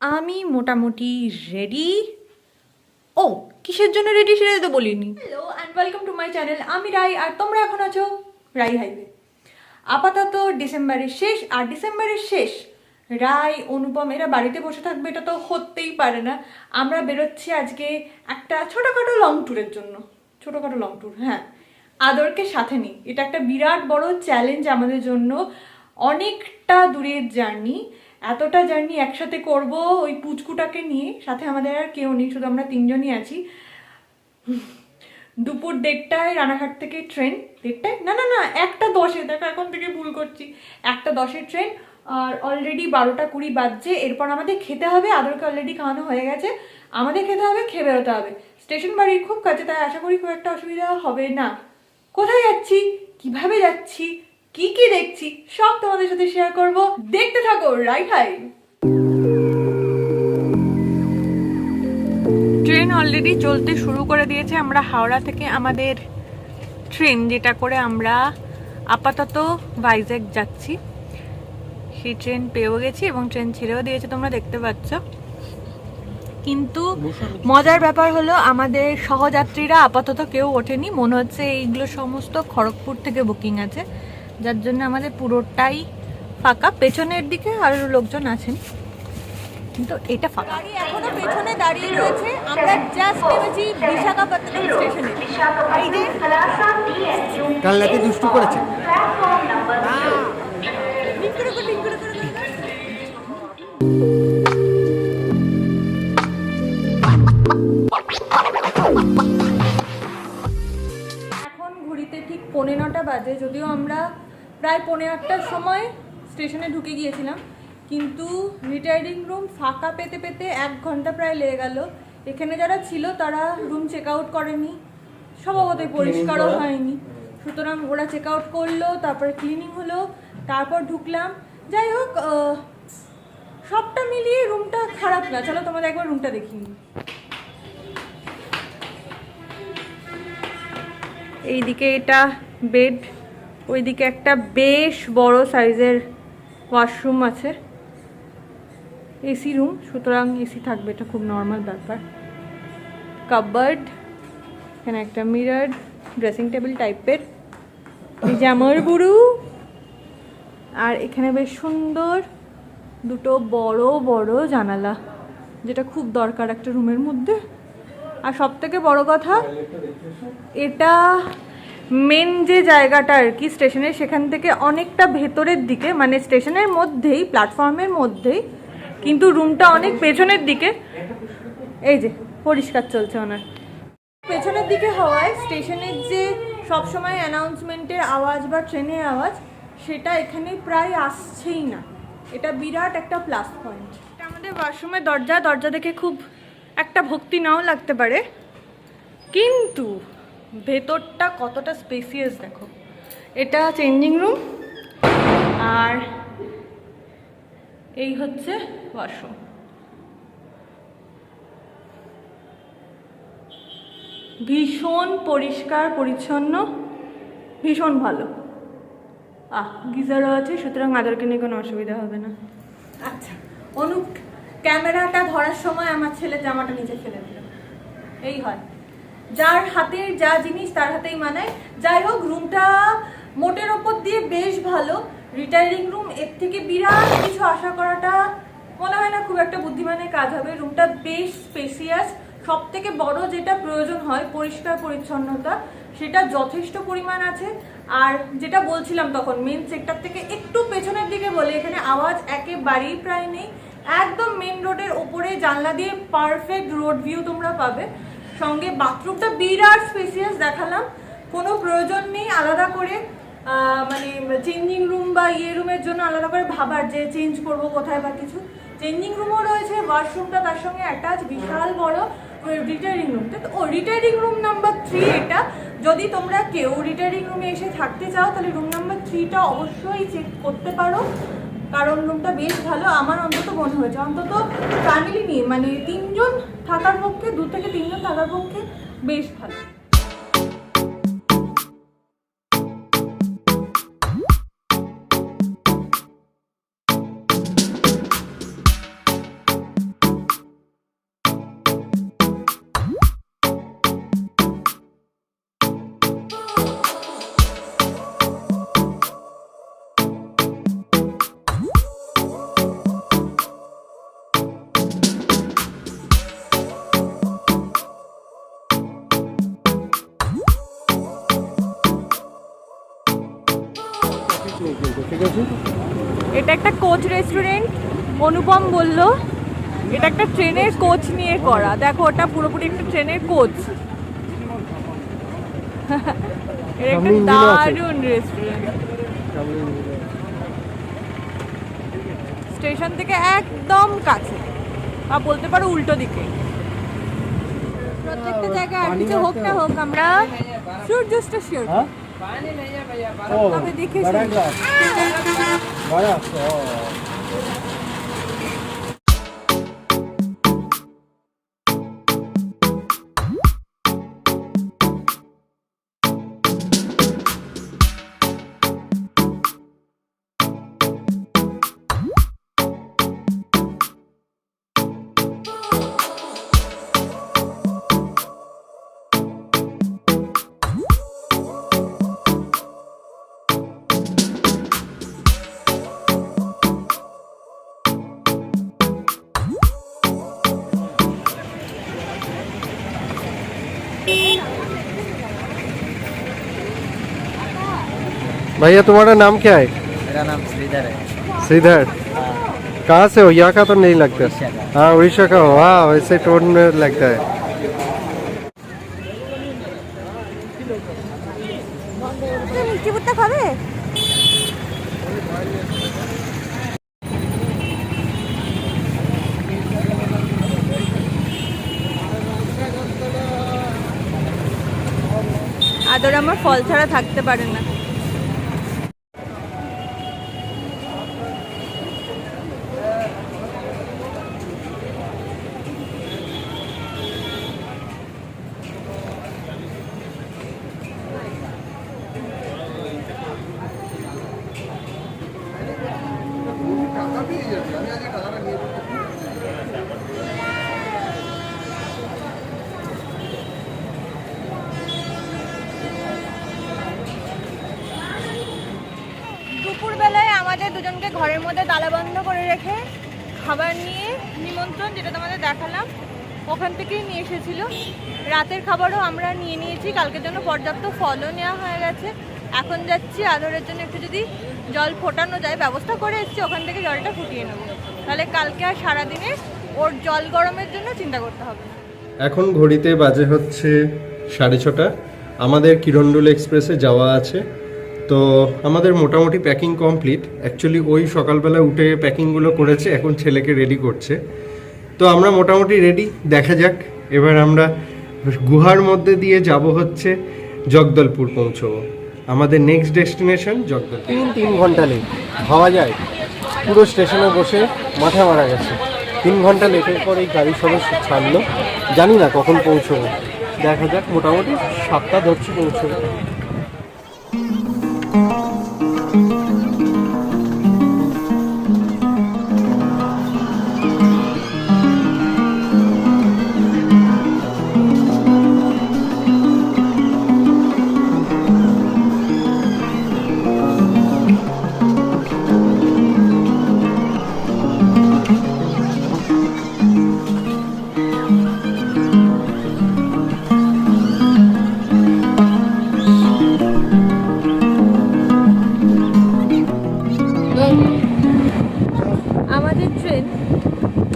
আমি মোটামুটি রেডি ও, কিসের জন্য রেডি সেটা তো বলিনি। Hello and welcome to my channel আমি রাই আর তোমরা এখন আছো রাই হাইওয়ে। আপাতত ডিসেম্বরের শেষ, আর ডিসেম্বরের শেষ রাই, অনুপম, এরা বাড়িতে বসে থাকবে, এটা তো হতেই পারে না। আমরা বেরোচ্ছি আজকে একটা ছোটোখাটো লং ট্যুরের জন্য। ছোটোখাটো লং ট্যুর হ্যাঁ। আদরকে সাথে নিই। এটা একটা বিরাট বড় চ্যালেঞ্জ আমাদের জন্য। অনেকটা দূরের জার্নি এতটা জার্নি একসাথে করব ওই পুচকুটাকে নিয়ে, সাথে আমাদের আর কেউ নেই, শুধু আমরা তিনজনই আছি। দুপুর দেড়টায় রানাঘাট থেকে ট্রেন। দেড়টায়? না না না, একটা দশে, দেখো এখন থেকে ভুল করছি। একটা দশের ট্রেন, আর অলরেডি বারোটা কুড়ি বাজছে। এরপর আমাদের খেতে হবে, আদরকে অলরেডি খাওয়ানো হয়ে গেছে। আমাদের খেতে হবে, খেয়ে বেরোতে হবে। স্টেশন বাড়ির খুব কাছে, তাই আশা করি খুব একটা অসুবিধা হবে না। কোথায় যাচ্ছি? কীভাবে যাচ্ছি? কি কি দেখছি, সব তোমাদের সাথে শেয়ার করব। দেখতে থাকো রাইট হাই ট্রেন অলরেডি চলতে শুরু করে দিয়েছে। আমরা হাওড়া থেকে আমাদের ট্রেন যেটা করে আমরা আপাতত ভাইজ্যাক যাচ্ছি। সেই ট্রেন পেয়েও গেছি এবং ট্রেন ছেড়েও দিয়েছে, তোমরা দেখতে পাচ্ছ। কিন্তু মজার ব্যাপার হলো, আমাদের সহযাত্রীরা আপাতত কেউ ওঠেনি। মনে হচ্ছে এইগুলো সমস্ত খড়গপুর থেকে বুকিং আছে। যার জন্য আমাদের পুরোটাই ফাঁকা। পেছনের দিকে আরও লোকজন আছেন। কিন্তু এটা ফাঁকা। গাড়ি এখনও পেছনে দাঁড়িয়ে রয়েছে। আমরা জাস্ট নেমেছি বিশাখাপত্তনম স্টেশনে। কাল রাতে দুষ্টু করেছে। এখন ঘড়িতে ঠিক পৌনে নটা বাজে। যদিও আমরা প্রায় পৌনে আটটার সময় স্টেশনে ঢুকে গিয়েছিলাম। কিন্তু রিটায়ারিং রুম ফাঁকা পেতে পেতে এক ঘণ্টা প্রায় লেগে গেল। এখানে যারা ছিল তারা রুম চেক আউট করেনি। স্বভাবতই পরিষ্কারও হয়নি। সুতরাং ওরা চেক আউট করল তারপরে ক্লিনিং হলো তারপর ঢুকলাম। যাই হোক সবটা মিলিয়ে রুমটা খারাপ না। চলো তোমাদের একবার রুমটা দেখিয়ে নিই। এইদিকে এটা বেড ওইদিকে একটা বেশ বড় সাইজের ওয়াশরুম আছে। এসি রুম, সুতরাং এসি থাকবে, এটা খুব নর্মাল ব্যাপার। কাবার্ড এখানে একটা মিরর, ড্রেসিং টেবিল টাইপের। এই যে বুড়ু। আর এখানে বেশ সুন্দর দুটো বড় বড় জানালা, যেটা খুব দরকার একটা রুমের মধ্যে। আর সব থেকে বড় কথা, এটা মেন যে জায়গাটা আর কি স্টেশনের সেখান থেকে অনেকটা ভেতরের দিকে মানে স্টেশনের মধ্যেই প্ল্যাটফর্মের মধ্যেই, কিন্তু রুমটা অনেক পেছনের দিকে। এই যে, পরিষ্কার চলছে ওনার। পেছনের দিকে হওয়ায় স্টেশনের যে সবসময় অ্যানাউন্সমেন্টের আওয়াজ বা ট্রেনের আওয়াজ, সেটা এখানে প্রায় আসছেই না। এটা বিরাট একটা প্লাস পয়েন্ট এটা আমাদের ওয়াশরুমের দরজা দরজা দেখে খুব একটা ভক্তি নাও লাগতে পারে। কিন্তু ভেতরটা কতটা স্পেসিয়াস দেখো। এটা চেঞ্জিং রুম আর এই হচ্ছে ওয়াশরুম ভীষণ পরিষ্কার, পরিচ্ছন্ন, ভীষণ ভালো। আহ, গিজারও আছে, সুতরাং আদরকে নিয়ে কোনো অসুবিধা হবে না। আচ্ছা অনুপ, ক্যামেরাটা ধরার সময় আমার ছেলে জামাটা নিচে ফেলে দিল। এই হয়। যার হাতের যা জিনিস তার হাতেই মানায়। যাই হোক রুমটা মোটের ওপর দিয়ে বেশ ভালো। রিটায়ারিং রুম এর থেকে বিরাট কিছু আশা করাটা মনে হয় না খুব একটা বুদ্ধিমানের কাজ হবে। রুমটা বেশ স্পেসিয়াস সব থেকে বড় যেটা প্রয়োজন হয়, পরিষ্কার পরিচ্ছন্নতা, সেটা যথেষ্ট পরিমাণ আছে। আর যেটা বলছিলাম তখন মেন সেক্টর থেকে একটু পেছনের দিকে বলে, এখানে আওয়াজ একেবারেই প্রায় নেই। একদম মেন রোডের ওপরে জানলা দিয়ে পারফেক্ট রোড ভিউ তোমরা পাবে। সঙ্গে বাথরুমটা বিরাট স্পেসিয়াস দেখালাম। কোনো প্রয়োজন নেই, আলাদা করে মানে চেঞ্জিং রুম বা ইয়ে রুমের জন্য আলাদা করে ভাবার যে চেঞ্জ করব কোথায় বা কিছু। চেঞ্জিং রুমও রয়েছে ওয়াশরুমটা তার সঙ্গে অ্যাটাচ বিশাল বড় রিটায়ারিং রুম তো ও রিটায়ারিং রুম নাম্বার থ্রি এটা। যদি তোমরা কেউ রিটায়ারিং রুমে এসে থাকতে চাও, তাহলে রুম নাম্বার থ্রিটা অবশ্যই চেক করতে পারো। কারণ রুমটা বেশ ভালো। আমার অন্তত মনে হয়েছে, অন্তত ফ্যামিলি নিয়ে মানে তিনজন থাকার পক্ষে দু থেকে তিনজন থাকার পক্ষে বেশ ভালো। এটা একটা কোচ রেস্টুরেন্ট অনুপম বলল। এটা একটা ট্রেনের কোচ নিয়ে করা। দেখো ওটা পুরোপুরি একটা ট্রেনের কোচ। এটা একটা। দারুণ রেস্টুরেন্ট স্টেশন থেকে একদম কাছে। বা বলতে পারো উল্টো দিকে। প্রত্যেকটা জায়গায় আর কিছু হোক না হোক আমরা সূর্য স্টেশন হ্যাঁ ও তবে দেখে বড় শুনি। গ্লাস বড় भैया तुम्हारा नाम क्या है मेरा नाम श्रीधर है श्रीधर कहाँ से हो यहाँ का तो नहीं लगता उड़ीसा का। हाँ उड़ीसा का हो हाँ वैसे टोन में लगता है মিষ্টি ভুট্টা খাবে আদর আমার ফল ছাড়া থাকতে পারে না ঘরের মধ্যে তালাবন্ধ করে রেখে খাবার নিয়ে নিমন্ত্রণ যেটা তোমাদের দেখালাম, ওখান থেকেই নিয়ে এসেছিল। রাতের খাবারও আমরা নিয়ে নিয়েছি, কালকের জন্য পর্যাপ্ত ফলও নেওয়া হয়ে গেছে। এখন যাচ্ছি আদরের জন্য একটু যদি জল ফোটানো যায়, ব্যবস্থা করে এসেছি, ওখান থেকে জলটা ফুটিয়ে নেব। তাহলে কালকে আর সারাদিনে ওর জল গরমের জন্য চিন্তা করতে হবে এখন ঘড়িতে বাজে হচ্ছে সাড়ে ছটা। আমাদের কিরণডুল এক্সপ্রেসে যাওয়া আছে। তো আমাদের মোটামুটি প্যাকিং কমপ্লিট অ্যাকচুয়ালি ওই সকালবেলা উঠে প্যাকিংগুলো করেছে, এখন ছেলেকে রেডি করছে। তো আমরা মোটামুটি রেডি দেখা যাক। এবার আমরা গুহার মধ্যে দিয়ে যাব হচ্ছে জগদলপুর পৌঁছবো। আমাদের নেক্সট ডেস্টিনেশন জগদলপুর। তিন তিন ঘণ্টা লেট ভাবা যায়। পুরো স্টেশনে বসে মাথা মারা গেছে। তিন ঘণ্টা লেটের পর এই গাড়ি সবে ছাড়লো। জানি না কখন পৌঁছবো। দেখা যাক, মোটামুটি সাতটা ধরছি পৌঁছবো।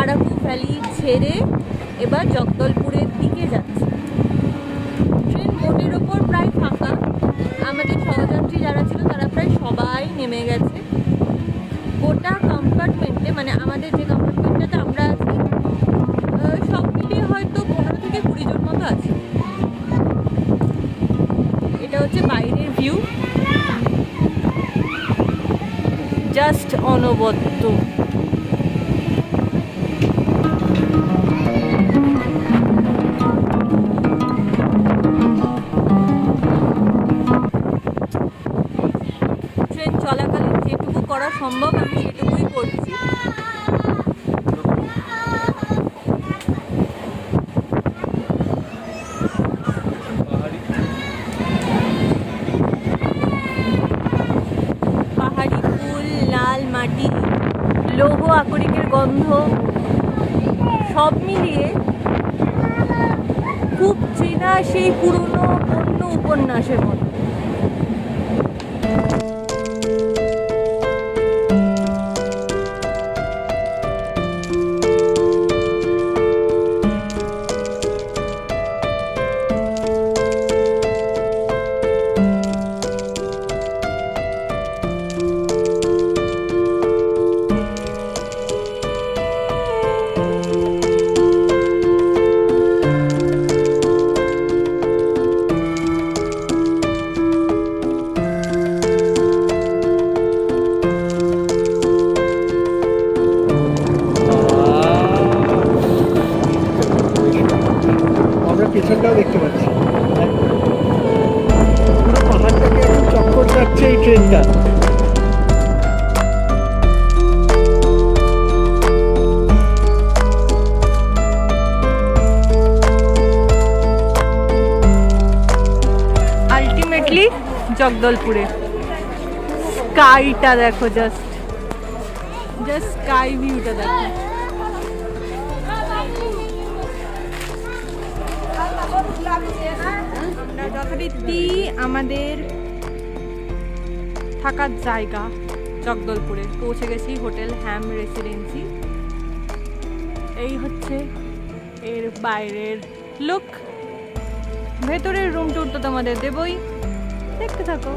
আরাকু ভ্যালি ছেড়ে এবার জগদলপুরের দিকে যাচ্ছে। ট্রেন মোটের ওপর প্রায় ফাঁকা। আমাদের সহযাত্রী যারা ছিল, তারা প্রায় সবাই নেমে গেছে। গোটা কম্পার্টমেন্টে মানে আমাদের যে কম্পার্টমেন্টটাতে আমরা আছি সব মিলিয়ে হয়তো পনেরো থেকে কুড়ি জন মতো আছে। এটা হচ্ছে বাইরের ভিউ জাস্ট অনবদ্য। সম্ভব, আমি সেটুকুই করছি। পাহাড়ি ফুল, লাল মাটি, লৌহ আকরিকের গন্ধ, সব মিলিয়ে খুব চেনা সেই পুরনো বন্য উপন্যাসের মতো। জগদলপুরে। স্কাইটা দেখো জাস্ট জাস্ট স্কাই ভিউটা দেখো। যথারীতি আমাদের থাকার জায়গা জগদলপুরে। পৌঁছে গেছি হোটেল হ্যাম রেসিডেন্সি। এই হচ্ছে এর বাইরের লুক ভেতরের রুম টুর তো তোমাদের দেবই। দেখতে থাকো